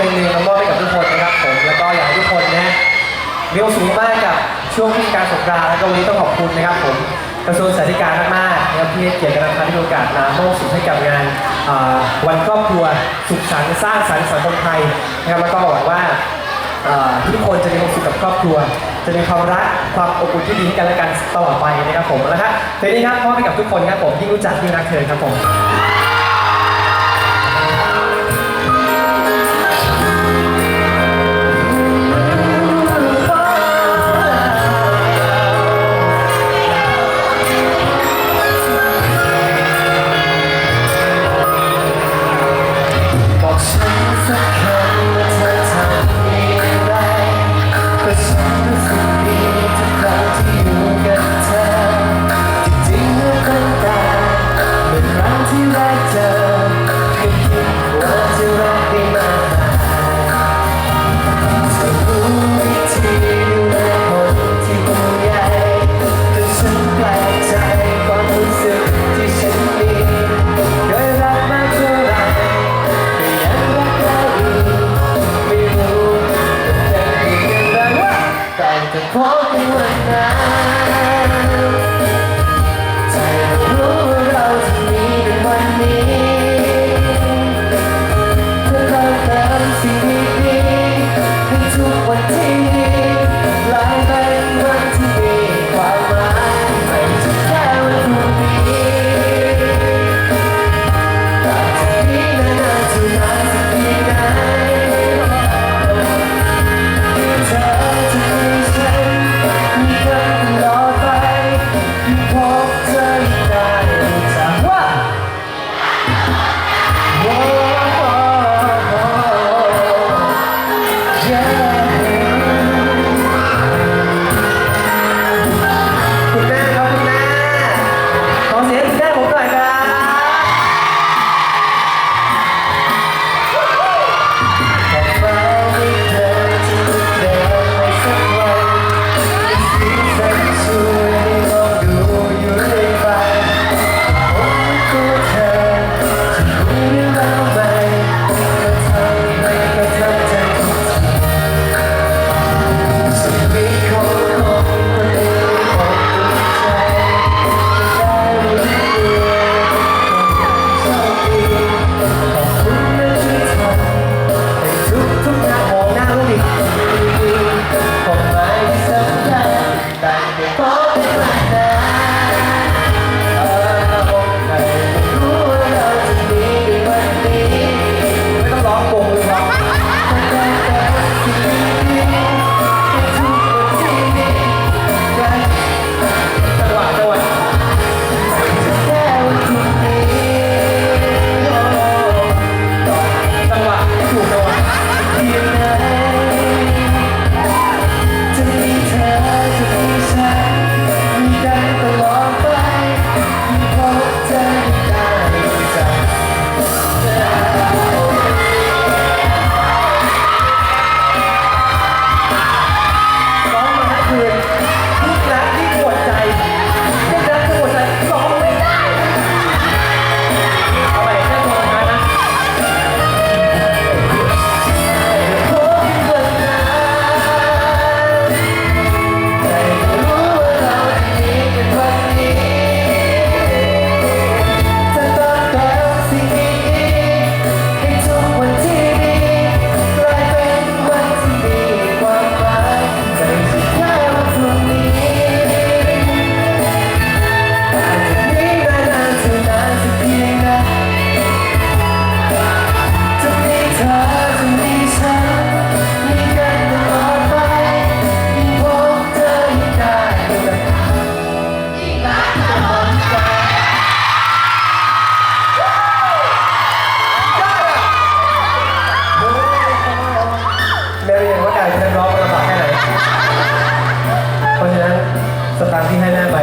ลงหนึ่งมามอบให้กับทุกคนนะครับผมแล้วก็อยากให้ทุกคนนะมีความสุขมากกับช่วงเทศการสงกรานต์แล้วก็วันนี้ต้องขอบคุณนะครับผมกระทรวงสาธารณสุขมากๆนะครับที่ให้เกียรติกับเราที่โอกาสมาร่วมสุขให้กับงานวันครอบครัวสุขสันต์สร้างสรรค์สังคมไทยนะครับแล้วก็หวังว่าทุกคนจะมีความสุขกับครอบครัว จะมีความรักความอบอุ่นที่ดีกันและกันตลอดไปนะครับผมนะครับเพลงนี้ครับมอบให้กับทุกคนครับผมที่รู้จักที่งรักเธอครับผม 我不忍耐 การเป็นนัร้องมันลำบากแค่ไหน เพราะฉะนั้นสตางค์ที่ให้แม่ไป